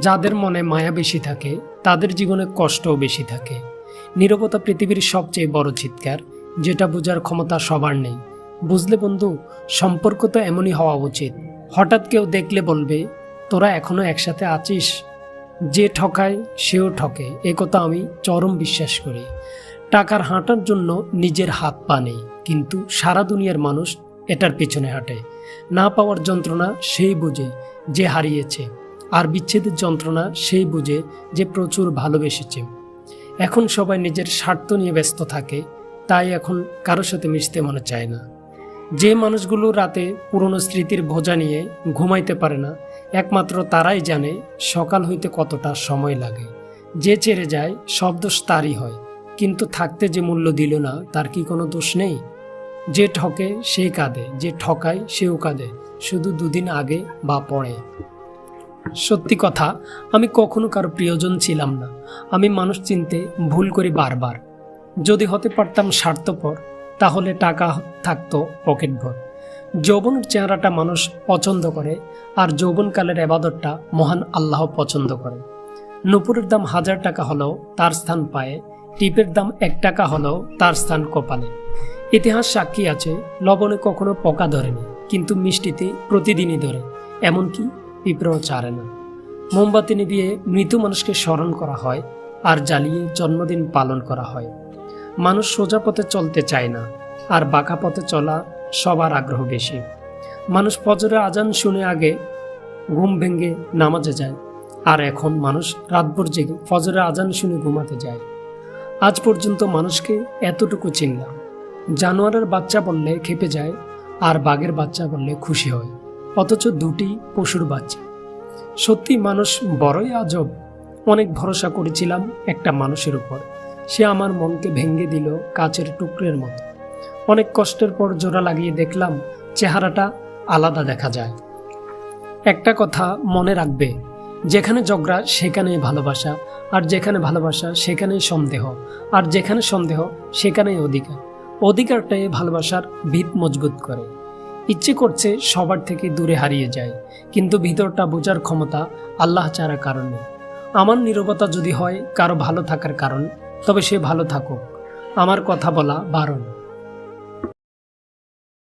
যাদের মনে মায়া বেশি থাকে, তাদের জীবনে কষ্টও বেশি থাকে। নীরবতা পৃথিবীর সবচেয়ে বড় চিৎকার, যেটা বোঝার ক্ষমতা সবার নেই। বুঝলে বন্ধু, সম্পর্ক তো এমনই হওয়া উচিত। হঠাৎ কেউ দেখলে বলবে, তোরা এখনও একসাথে আছিস? যে ঠকায়, সেও ঠকে। এ কথা আমি চরম বিশ্বাস করি। টাকার হাঁটার জন্য নিজের হাত পা নেই, কিন্তু সারা দুনিয়ার মানুষ এটার পেছনে হাঁটে। না পাওয়ার যন্ত্রণা সেই বুঝে যে হারিয়েছে। আর বিচ্ছেদের যন্ত্রণা সেই বুঝে যে প্রচুর ভালোবেসেছে। এখন সবাই নিজের স্বার্থ নিয়ে ব্যস্ত থাকে, তাই এখন কারোর সাথে মিশতে মনে চায় না। যে মানুষগুলো রাতে পুরনো স্মৃতির বোঝা নিয়ে ঘুমাইতে পারে না, একমাত্র তারাই জানে সকাল হইতে কতটা সময় লাগে। যে ছেড়ে যায়, সব দোষ তারই হয়, কিন্তু থাকতে যে মূল্য দিল না, তার কি কোনো দোষ নেই? যে ঠকে, সে কাঁদে, যে ঠকায়, সেও কাঁদে, শুধু দুদিন আগে বা পরে। সত্যি কথা, আমি কখনো কারও প্রিয়জন ছিলাম না। আমি মানুষ চিনতে ভুল করি বারবার। যদি হতে পারতাম স্বার্থপর, তাহলে টাকা থাকতো পকেট ভর যৌবনের চেহারাটা মানুষ পছন্দ করে, আর যৌবনকালের এবাদতটা মহান আল্লাহ পছন্দ করে। নুপুরের দাম হাজার টাকা হলেও তার স্থান পায়ে, টিপের দাম এক টাকা হলেও তার স্থান কপালে। ইতিহাস সাক্ষী আছে, লবণে কখনো পোকা ধরেনি, কিন্তু মিষ্টিতে প্রতিদিনই ধরে, এমনকি পিঁপড়েও চারে না মোমবাতি নিভিয়ে মৃত মানুষকে স্মরণ করা হয় আর জ্বালিয়ে জন্মদিন পালন করা হয়। মানুষ সোজা পথে চলতে চায় না আর বাঁকা পথে চলা সবার আগ্রহ বেশি। মানুষ ফজরের আজান শুনে আগে ঘুম ভেঙে নামাজে যায় আর এখন মানুষ রাতভর জেগে ফজরের আজান শুনে ঘুমাতে যায়। আজ পর্যন্ত মানুষকে এতটুকু চিনলাম। জানোয়ারের বাচ্চা বললে খেপে যায় আর বাঘের বাচ্চা বললে খুশি হয়। অথচ দুটি পশুর বাচ্চা। সত্যি মানুষ বড়ই আজব। অনেক ভরসা করেছিলাম একটা মানুষের উপর। সে আমার মনকে ভেঙে দিল কাচের টুকরের মতো। অনেক কষ্টের পর জোড়া লাগিয়ে দেখলাম চেহারাটা আলাদা দেখা যায়। একটা কথা মনে রাখবে, যেখানে ঝগড়া সেখানেই ভালোবাসা, আর যেখানে ভালোবাসা সেখানেই সন্দেহ, আর যেখানে সন্দেহ সেখানেই অধিকার। অধিকারটাই ভালোবাসার ভিত মজবুত করে। ইচ্ছে করছে সবার থেকে দূরে হারিয়ে যায়, কিন্তু ভিতরটা বোঝার ক্ষমতা আল্লাহ ছাড়া কারণে আমার নিরবতা যদি হয়, কারও ভালো থাকার কারণ, তবে সে ভালো থাকুক। আমার কথা বলা বারণ।